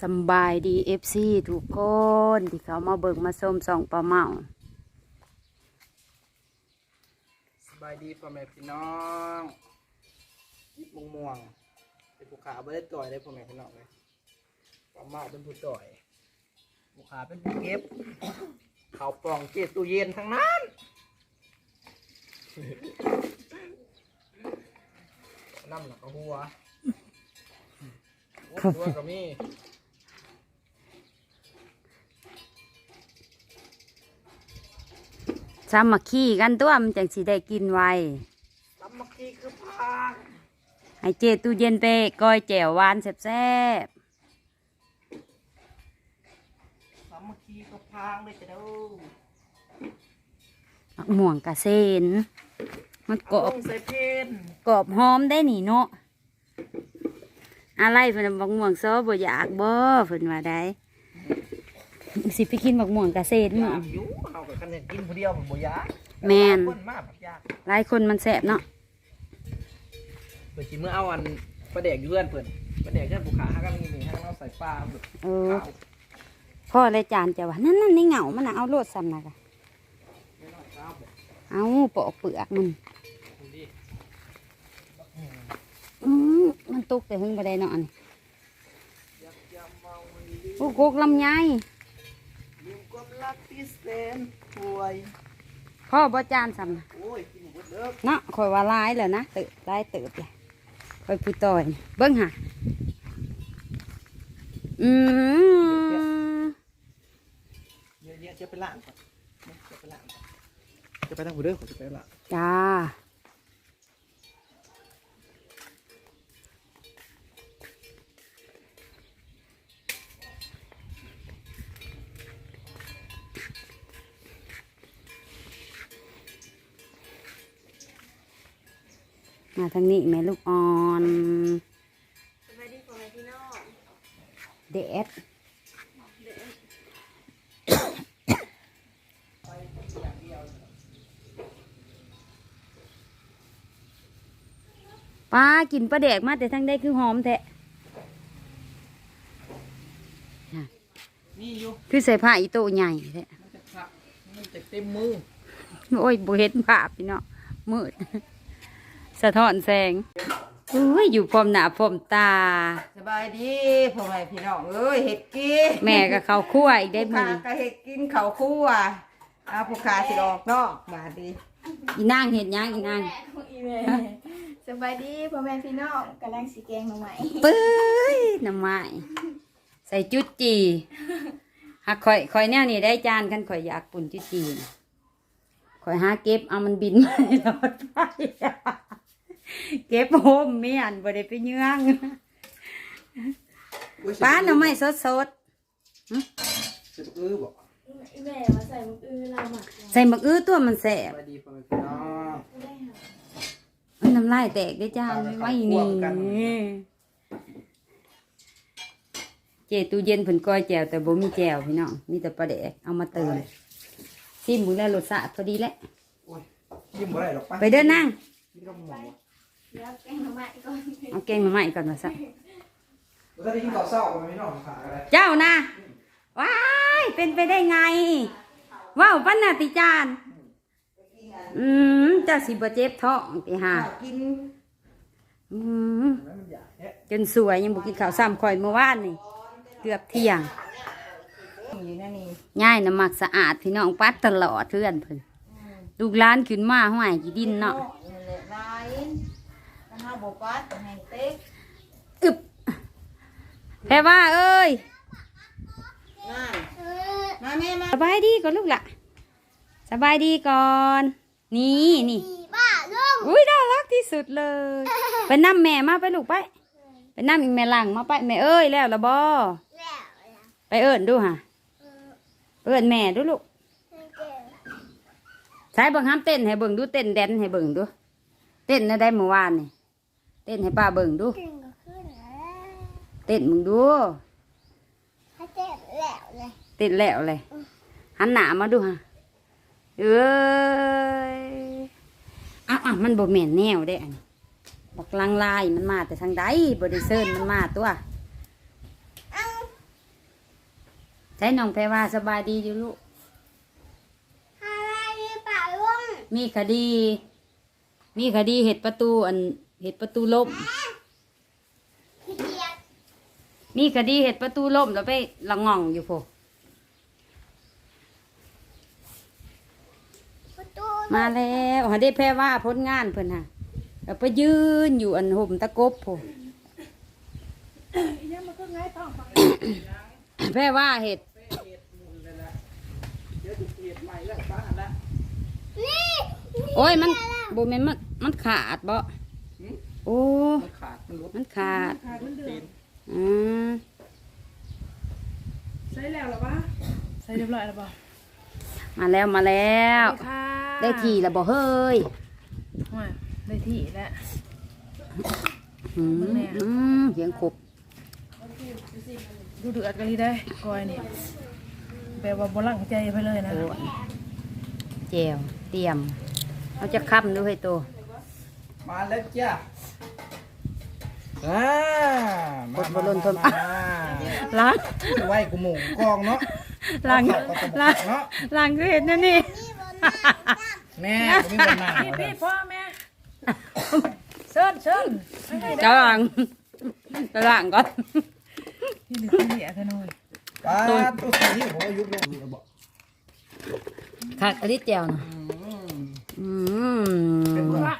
สำบายดีเอฟซีทุกคนที่เขามาเบิกมาส้มสองปลาเมาสบายดีพ่อแม่พี่น้องยิบมงม่วงเป็นผู้ขาไม่ได้ต่อยได้พ่อแม่พี่น้องเลยปลาเมาเป็นผู้ต่อยผู้ขาเป็นผู้เก็บเขาวปล่องเจ็ดตู้เย็นทั้งนั้นน้ำหนักกหัวโอ้หัวก็มี สามัคคีกันตัวมันจังสิได้กินไวสามัคคีคือพางให้เจตู้เย็นไปก้อยแจ่วหวานแซ่บสามัคคีคือพางเลยจะดูๆมักม่วงกระเซนมันกรอบลงใส่เพนกรอบหอมได้นี่เนาะอะไรเพิ่นบักม่วงซอบ่อยากบ่เพิ่นว่าได้สิไปกินบักม่วงกระเซนอมื้อยากอยู่ เอากับกันเนี่ยกินผู้เดียวผมบ่อยากแม่น คนมากแบบยากหลายคนมันแซ่บเนาะเปิดกินเมื่อเอาอันประเด็กอยู่เพื่อนเปิดประเด็กเพื่อนผู้ขาห้ากันนี่ห้าเราใส่ปลาเปิดเออ ข้าวพ่อเลยจานจะว่านั่นนั่นในเหงามันน่ะเอาโลดซ้ำนะกะไม่น้อยข้าวเปิดเอาปอกเปลือกมันดูดิอืมมันตุกแต่หึงบ่ได้เนาะอันนี้ยักยำเมามันดีโอ้โกกลำไยลืมความ รักที่แสนห่วยพ่อบ่จานซ้ำนะโอ้ยกินหมดเด้อเนาะคอยว่าหลายแล้วนะเติบหลายเติบเลยคอยผู้ต่อยเบิ้งหะอืมเยอะแยะจะไปล้างก่อนจะไปล้างก่อนจะไปทางผู้เด้อผมจะไปล้างจ้า ทางนี้แม่ลูกอ่อนสวัสดีพ่อแม่พี่น้องเด็ดป้ากินปลาแดกมาแต่ทั้งได้คือหอมแท้นี่อยู่คือใส่ผ้าอีโตใหญ่แท้มันจะผักมันจะเต็มมือ โอ้ยบ่เห็นภาพพี่เนาะมืด สะท้อนแสงอุ้ยอยู่พร้อมหน้าพร้อมตา สบายดีพ่อแม่พี่น้องเอ้ยเห็ดกินแม่ก็เข้าครั่วอีกได้ผู้มื้อขานี้ก็เห็ดกินข้าวคั่วอาผู้ขาสิออกนอกบาดดีอีนางเห็นยังอีนางอีเมลสบายดีพ่อแม่พี่น้องกำลังสีแกงมาใหม่ปื้ยน้ำไม้ใส่จุดจีหักข่อยข่อยแนวนี้ได้จานคันข่อยอยากปุ่นจุดจีน่ะข่อยหาเก็บเอามันบินมาให้รอดไป เก็บโฮมเมียนบ่ได้ไปเยื่องป้าหน่อไม้สดสิบอื้อบอกอีเมลมาใส่มุกอื้อเราหมักๆใส่หมักอื้อตัวมันแสสบวัสดีพ่อแม่พี่น้องได้ค่ะมันน้ำลายแตกได้จานไม่ไหวนี่เจตู้เย็นเพิ่นก้อยแจวแต่บ่มีแจวพี่น้องมีแต่ปลาแดกเอามาเติมซิมมึงแล้วรสชาติพอดีแหละโอ้ยยิ้มบ่ได้หรอกไปเดินนั่งกินกับหมู เดี๋ยวแกงมาใหม่ก่อนเอาแกงมาใหม่ก่อนมาซะบ่ได้กินข้าวเช้าพ่อแม่พี่น้องขาอะไรเจ้านะว้ายเป็นไปได้ไง ว้าวปันนาติจานอืมเจ้าสิบ่เจ็บท้องติหากินอืมแล้วมันอยากแฮะจนสวยยังบ่กินข้าวซ้ำข่อยเมื่อวานนี่เกือบเที่ยงอยู่นั่นนี่ง่ายน้ำหมักสะอาดพี่น้องปัดตลอดเพื่อนเพิ่นลูกหล้านขึ้นมาห้วยกี่ดินเนาะนี่แหละลาย ถ้าหาบ่ปัดให้เต็กอึบแพ่ว่าเอ้ยนั่นมาแม่มาสบายดีก่อนลูกละสบายดีก่อน นี่นี่อุ้ยน่ารักที่สุดเลย ไปนั่แม่มาไปลูกไป ไปนั่อีกแม่หลังมาไปแม่เอ้ยแล้วละบอไปเอิญดูฮะเอิญแม่ดูลูกใช้เบิ่งห้ามเต้นให้เบิ่งดูเต้นแดนให้เบิ่งดู เต้นได้เมื่อวานนี่ เต้นให้ป้าเบิ่งดูขึ้นก็ขึ้นแล้วเต้นมึงดูถ้าเจ็บแล้วเลย เต้นแล้วเลยหันหน้ามาดูฮะเอ้ยอ้าวอ้าวมันบ่แม่นแนวได้อันนี้บักลังลายมันมาแต่ทางใดบ่ได้เซิร์นมันมาตัวช้น้องแพรว่าสบายดีอยู่ลูกอะไรป่าลุงมีคดี มีคดีเห็ดประตูอัน เห็ดประตูล่มขี้เกียจมีคดีเห็ดประตูล่มแล้วไปละง่องอยู่พอประตูมาแล้วหาได้แพรว่าผลงานเพิ่นฮะแล้วไปยืนอยู่อันห่มตะกบพอแพรว่าเห็ดเดี๋ยวจะเปลี่ยนใหม่แล้วป้าละนี่โอ้ยมันโบแมนมันมันขาดบ่ โอ้ มันขาด มันรุดมันขาดตีนอืมใส่แล้วหรอปะใส่เรียบร้อยแล้วปะมาแล้วมาแล้ว ค่ะได้ทีแล้วบ่เฮ้ยว่าได้ที่แล้ว อืมอืมเสียงขบดูเดือดกันดีได้กอยนี่แบบว่าบลังใจไปเลยนะโอ้ยแจวเตรียมเขาจะค้ำด้วยตัวมาแล้วจ้า อ่ามาบนบนทนมาล้างมาไหวกูหมูกองเนาะล้างเอเข้ก็ล้างเนาะล้างก็เห็นนั่นนี่แม่กูมีคนหนาพี่พี่พ่อแม่เชิญเชิญไม่ได้จะล้างจะล้างก่อนที่หนึ่งที่เหลือเท่าน้อยป้าตัวสีผมว่ายุบลงอยู่แล้วบอกคักอันนี้แจวนะอืมอืมเป็นบ่ว่า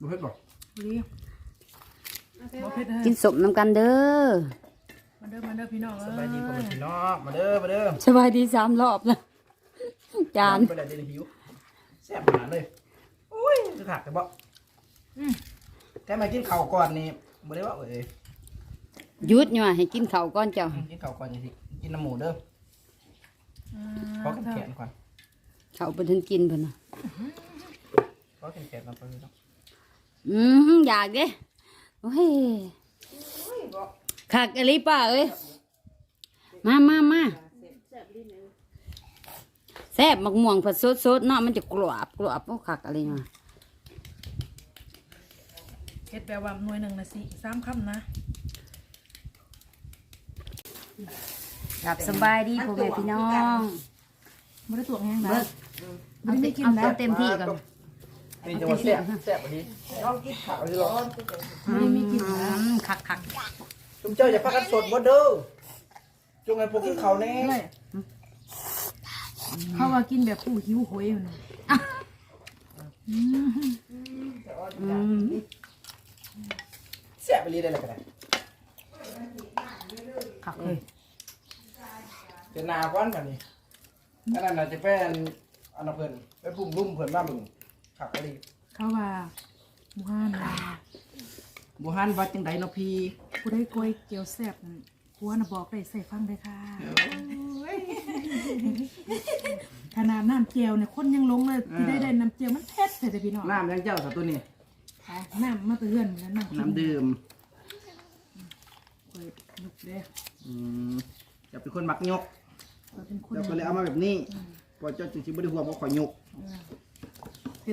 ดูเพชรบอกดีบ่เผ็ดเด้อ กินสมน้ำกันเด้อมาเด้อมาเด้อพี่น้องสเอ้บายดีพ่อแม่ยพี่น้องมาเด้อมาเด้อสบายดีสามรอบแล้วจานไปเลยเดี๋ยวหิวแซ่บขนาดเลยอุ้ยจะขาดแต่บ่แค่มากินข้าวก่อนนี่บ่ได้ว่าเอ้ยหยุดเนี่ยให้กินข้าวก่อนเจ้ากินข้าวก่อนอย่าสิกินน้ำหมูเด้ออ่าขอกินแขนก่อนข้าวเป็นทันกินเพิ่นน่ะขอกินแขนก่อนเพิ่นเนาะอืมอยากเด้ โอ้ยคักอันนี้ป้าเอ้ย มามามาแซ่บมักม่วงผัดสดๆเนาะมันจะกรอบกรอบโอ้คักอะไรมาเฮ็ดแบบว่าหน่วยหนึ่งนะสิสามคำนะหลับสบายดีพ่อแม่พี่น้องไม่ได้ตวงแห้งนะเบิกเอาเต็มเอาเอาเต็มที่ก่อน นี่จะว่าแซ่บแซ่บบ่ดีน้องกินข้าวสิหรอไม่ได้มีกินคักคักจุมเจ้าอย่าพักกันสดบ่เด้อจงให้พวกกินข้าวแน่เลยเขาว่ากินแบบผู้หิวโหยอยู่นะอืมแซ่บไปรีได้เลยก็ได้คักเลยจะนาก้อนบัดนี้อันนั้นน่ะจะเป็นอันนั้นเพิ่นไปปุ่มรุ่มเพิ่นมามึง ขักไปรีเขาว่าหมูฮันว่าบ่ฮันว่าจังไดเนาะพี่ผู้ได้กล้วยเกี๊ยวแซ่บนั่นผัวน่ะบอกได้ใส่ฟังได้ค่ะขนาดน้ำเจียวเนี่ยคนยังลงเลยที่ได้ได้น้ำเจียวมันเผ็ดแต่พี่น้องน้ำยังเจ้าสัตว์ตัวนี้น้ำมาเตือนแล้วน้ำกินน้ำดื่มกล้วยยุกเด้ออืมอย่าเป็นคนมักยกเราเป็นคนเจ้าก็เลยเอามาแบบนี้พอเจ้าจึงสิบ่ได้ห่วงว่าขอยยกเผ็ด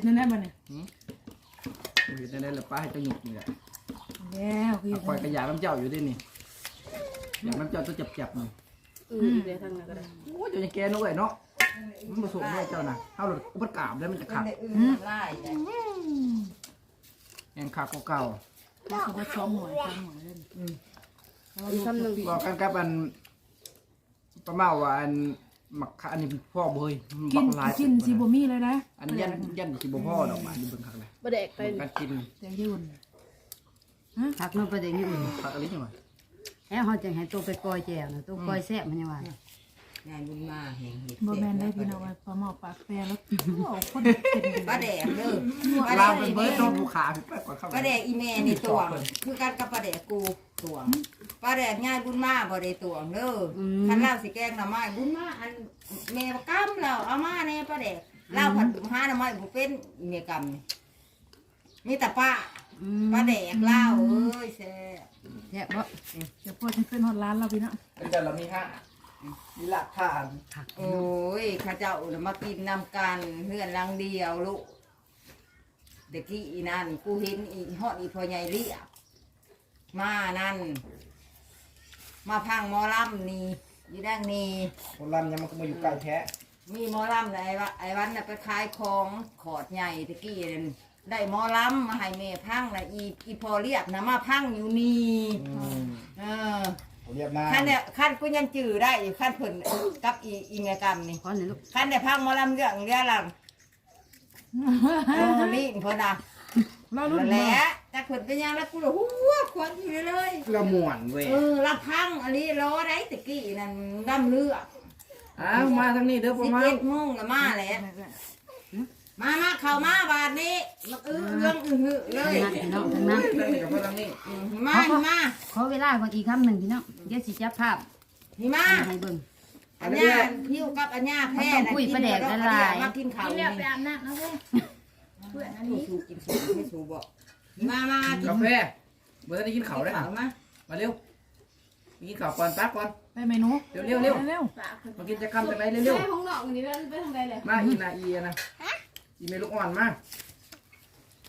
นั่นแหละมันเนี่ยบ่เฮ็ดได้แล้วป้าให้เจ้ายกนี่แหละแล้วคือเอาคอยกระยาน้ำเจ้าอยู่ด้วยนี่อยากน้ำเจ้าตัวจับๆนี่อืมเดี๋ยวทางนั้นก็ได้โอ้ยเจ้ายังแก่น้อยเนาะมันผสมด้วยเจ้าน่ะเฮาหลุดอุปกราบแล้วมันจะขัดแองขาเก่าแล้วเขาก็ซ้อมหน่อยซ้อมหน่อยเล่นอีกคำหนึ่งๆบอกกันกับอันประมาณว่าอัน หมักคะอันนี้พ่อเบยกิบันกหลายกินซีบมี่เลยนะอันยันยันสิบ่พ่อดอกมานี่เบิ่งคักเลยบ่แดกไปการกินแตงยืนคักเนาะประเด็นนี้อื่นคักอะไรจังวะแล้วเขาจะให้ตัวไปกอยแจวนะตัวกอยแซ่บมันยังว่า บ่แมนได้พี่น้องว่าปลาหมอปากแปรแล้วโอ้คนเป็นปลาแดกเด้อปลาลาวแดเป็นกเบิร์ดน้องผู้ขาพี่ไปก่อนเข้าปลาแดกอีแม่นี่ตวง คือกันกับปลาแดกกูตวงปลาแดกง่ายบุญมาบ่ได้ตวงเด้ออคันเล่าสิแกงหน่อไม้บุญมาอันแม่บ่กำแล้วเอามาแน่ปลาแดกเล่าผัดหาหน่อไม้บ่เป็นอีแม่กำนี่มีแต่ป้าปลาแดกเล่าเอ้ยแซ่บ แซ่บบ่เดี๋ยวพ่อฉันเป็นฮอดร้านเราพี่น้องเป็นแต่เรามีห้า มีหลักฐานโอ้ยข้าเจ้าน่ะมากินนำกันเฮือนหลังเดียวลูกเด็กกี้อีนั่นกูเห็นอีฮอดอีพ่อใหญ่เรียกมานั่น มาพังหมอลำนี่อยู่ด้านนี้คนรันยังมันก็มาอยู่ใกล้แท้มีหมอลำไอ้วะไอ้วันน่ะไปขายของขอดใหญ่ตะกี้นั่นได้หมอลำมาให้แม่พังนะอีอีพอเรียบนะมาพังอยู่นี่อืม เออผม เรียบหน้าขั้นเนี่ยขั้นกูยังจื้อได้อยู่ขั้นเพิ่น กับอีอีเมกรรมนี่ขอหน่อยลูกขั้นได้พังหมอลำเรื่องเรื่องลำเออนี่เพิ่นน่ะมารุ่นนั่นแหมาละแต่เพิ่นเป็นหยังแล้วกูเลยหัวควันอยู่เลยเราหม่วนเว้ยเออรับพังอันนี้รอได้ตะกี้นั่นดำเลือดอ้าวมาทางนี้เด้อพ่อสิบมา เอ็ดโมงละมาแหล้วมามาเข้ามาบาทนี้มาอื้อเรื่องอื้อหือเลยนั่นพี่น้องทั้งนั้นทางนี้กับพ่อทางนี้อืมมาหิมาขอเวลาก่อนอีกคำหนึ่งพี่น้องเดี๋ยวสิจับภาพหิมาให้เบิ่ง อันญาพิ้วกับอันญาแพ้มันต้องคุยประแดกละลาย มากินข้าวเรีนี่ยกไปอาบน้ำนะเว้ยเพื่อนอันสูนี้สูกินสูไม่สูบอกมามากินกาแฟเมื่อได้กินข้าวได้ข้าวมามาเร็วมากินข้าวก่อนปั๊บก่อนไปเมนูเร็วเร็วเร็วเร็วฝากคนมากินจะคำจะไปเร็วเร็วแม่ของน้องนี่ไปไปทางใดเลยมาอีนาอีอะนะ อีเมลูกอ่อนมา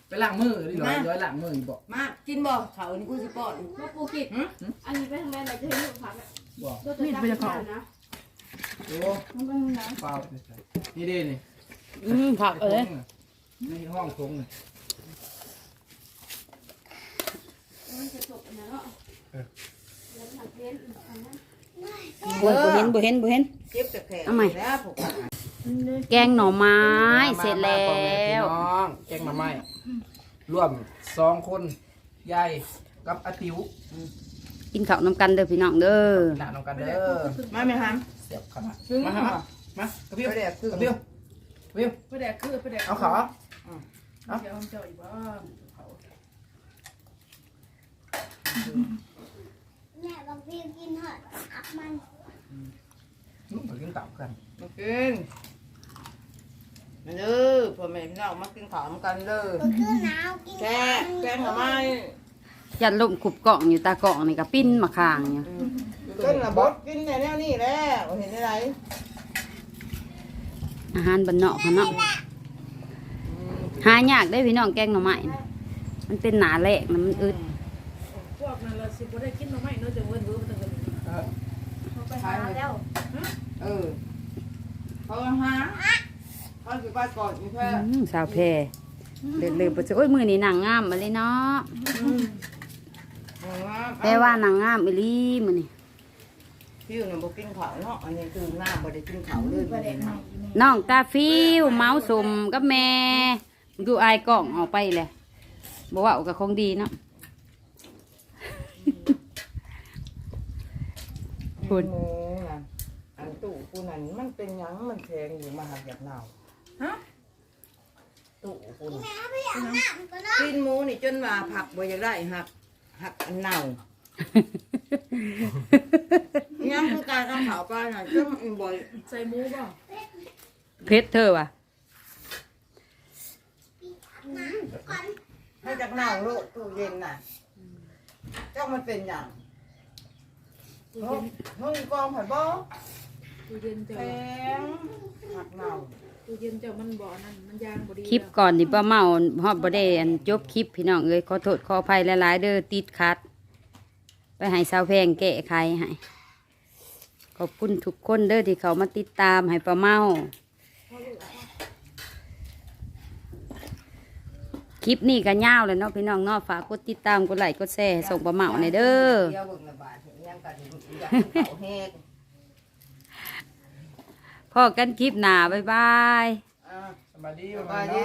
ไปล้างมือดิเหรอย้อยล้างมืออีบอกมากินบ่ข้าวนี่กูสิป้อนมาปูกิดอันนี้ไปทางใดเลยจะเห็นลูกผักอะบอกตัวจะจับนะโอ้มันไปทางไหนเปล่านี่ดินี่อืมผักเอ้ยนี่ห้องทงนี่มันจะจบอันนั้นเนาะแล้วผักเล่นอันนั้นโอ้ยบ่เห็นบ่เห็นบ่เห็นเจ็บแต่แผลเอาใหม่ แล้วผม แกงหน่อไม้ เสร็จแล้มามาวพ่อแม่พี่น้องแกงมาไม้ร่วมสองคนยายกับอาติวกินข้าวน้ำกันเด้อพี่น้องเด้อ หน้าน้องกันเด้อมาไหมครับเสียบขนาดมาฮะมากระเพียวประแดกคือกระเพียวกระเพียวไปแดกคือไปแดกเอาขาเอา เดี๋ยวเอาเจ้าอีกบ้างแม่บางทีกินเหอะอับมัน นุ่มกินตับกันมากิน มาเด้อพ่อแม่พี่น้องมากินข้าวกันเด้อก็คือหนาวกินแช่แกงหน่อไม้ยัดลมขุบกล่องอยู่ตากล่องนี่ก็ปิ้นมาข้างอยู่กินละบดกินแต่แนวนี้แหล้วเห็นอะไรอาหารบ้านนอกเขาเนาะหายากได้อพี่น้องแกงหน่อไม้น่ะมันเป็นหนาแหลกนะมันอึดพวกนั้นละสิบ่ได้กินหน่อไม้เนาะจะเวิร์นเวิร์นตั้งแต่เขาไปหาแล้ว เออเขาหา เขาสิไปก่อนอยู่แค่อืมสาวแพรเดินเลยไปโอ้ยมือนี่นางงามมาเลยเนาะแต่ว่านางงามอีหลีมือนี่พี่อยู่เนี่ยบ่กินข้าวเนาะอันนี้คือหน้าบ่ได้กินข้าวเลยประเด็นเนาะน้องตาฟิวเมาสมกับแม่ดูอายกล่องออกไปเลยบอกว่ากับของดีเนาะคุคุณณนะอันตู้กูนั่นมันเป็นหยังมันแพงอยู่มาหักอยากหนาว ฮะตู้กูน่ะแม่ไปอาบน้ำก็เนาะกินหมูนี่จนว่าผักบ่อยากได้หักหักอันเน่ายังคือการเอาข้าวไปน่ะจนบ่อยใส่หมูบ่เพชรเธอว่ะน้ำก่อนให้จากเน่าโลกตู้เย็นน่ะเจ้ามันเป็นหยังเฮ้ยเฮ้ยกองผัดบ่ตู้เย็นเจ้าแพงหักเน่า ตู้เย็นเจ้ามันบ่อนั่นมันยางบ่ดีคลิปก่อนที่ป้าเมาฮอดบ่ได้อันจบคลิปพี่น้องเอ้ยขอโทษขออภัยหลายๆเด้อติดขัด ไปให้สาวแพงแก้ไขให้ขอบคุณทุกคนเด้อที่เขามาติดตามให้ป้าเมาคลิปนี้ก็ยาวเลยเนาะพี่น้องเนาะฝากกดติดตามกดไลค์กดแชร์ให้ส่งป้าเมาในอยเด้อ เดี๋ยวเบิ่งละบาทเห็นยังกันอยากกินข้าวแห้ง พอกันคลิปหน้าบ๊ายบาย อ่าสบายดีสบายดี